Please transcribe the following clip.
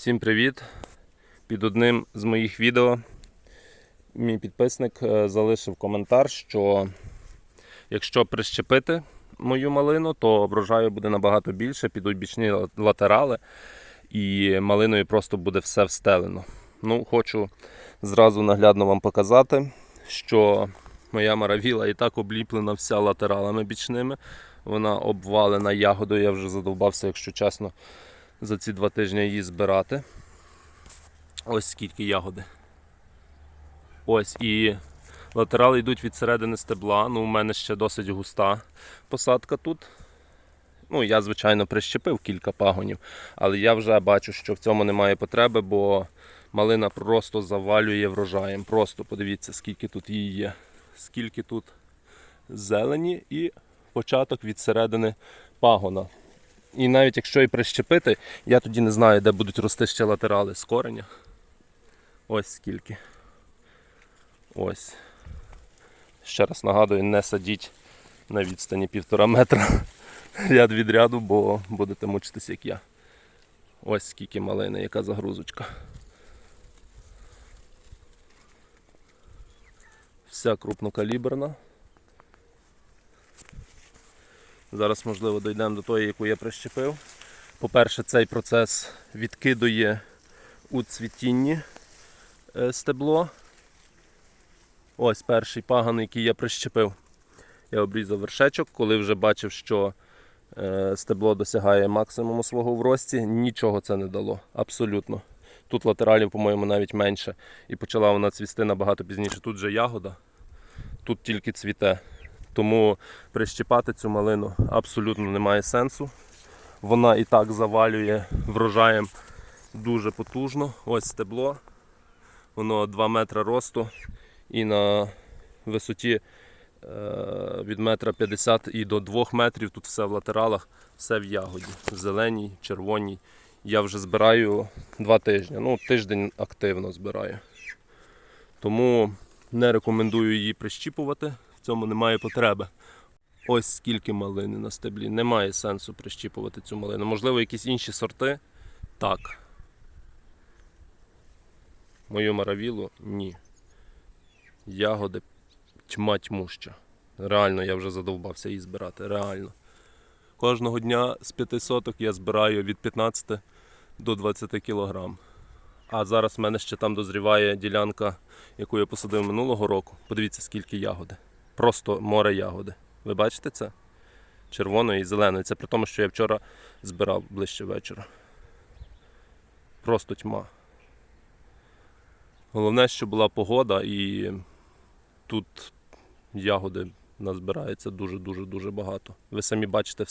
Всім привіт! Під одним з моїх відео мій підписник е, залишив коментар, що якщо прищепити мою малину, то врожаю буде набагато більше, підуть бічні латерали, і малиною просто буде все встелено. Ну, хочу зразу наглядно вам показати, що моя маравіла і так обліплена вся латералами бічними. Вона обвалена ягодою, я вже задовбався, якщо чесно, за ці два тижні її збирати. Ось скільки ягоди. Ось і латерали йдуть від середини стебла. Ну, у мене ще досить густа посадка тут. Ну, я, звичайно, прищепив кілька пагонів, але я вже бачу, що в цьому немає потреби, бо малина просто завалює врожаєм. Просто подивіться, скільки тут її є. Скільки тут зелені і початок від середини пагона. І навіть якщо і прищепити, я тоді не знаю, де будуть рости ще латерали з кореня. Ось скільки. Ось. Ще раз нагадую, не садіть на відстані півтора метра ряд від ряду, бо будете мучитись, як я. Ось скільки малини, яка загрузочка. Вся крупнокаліберна. Зараз, можливо, дійдемо до тої, яку я прищепив. По-перше, цей процес відкидує у цвітінні е, стебло. Ось перший паган, який я прищепив. Я обрізав вершечок, коли вже бачив, що е, стебло досягає максимуму свого в рості, нічого це не дало. Абсолютно. Тут латералів, по-моєму, навіть менше. І почала вона цвісти набагато пізніше. Тут же ягода, тут тільки цвіте. Тому прищіпати цю малину абсолютно немає сенсу. Вона і так завалює врожаєм дуже потужно. Ось стебло. Воно 2 метри росту і на висоті е, від метра 50 і до 2 метрів. Тут все в латералах, все в ягоді. Зеленій, червоній. Я вже збираю 2 тижні. Ну, тиждень активно збираю. Тому не рекомендую її прищіпувати, в цьому немає потреби. Ось скільки малини на стеблі. Немає сенсу прищіпувати цю малину. Можливо, якісь інші сорти? Так. Мою маравілу ні. Ягоди тьма тьмуща. Реально, я вже задовбався її збирати. Реально. Кожного дня з п'яти соток я збираю від 15 до 20 кілограм. А зараз в мене ще там дозріває ділянка, яку я посадив минулого року. Подивіться, скільки ягоди. Просто море ягоди. Ви бачите це? Червоної і зеленої. Це при тому, що я вчора збирав ближче вечора. Просто тьма. Головне, що була погода і тут ягоди назбирається дуже-дуже дуже багато. Ви самі бачите все.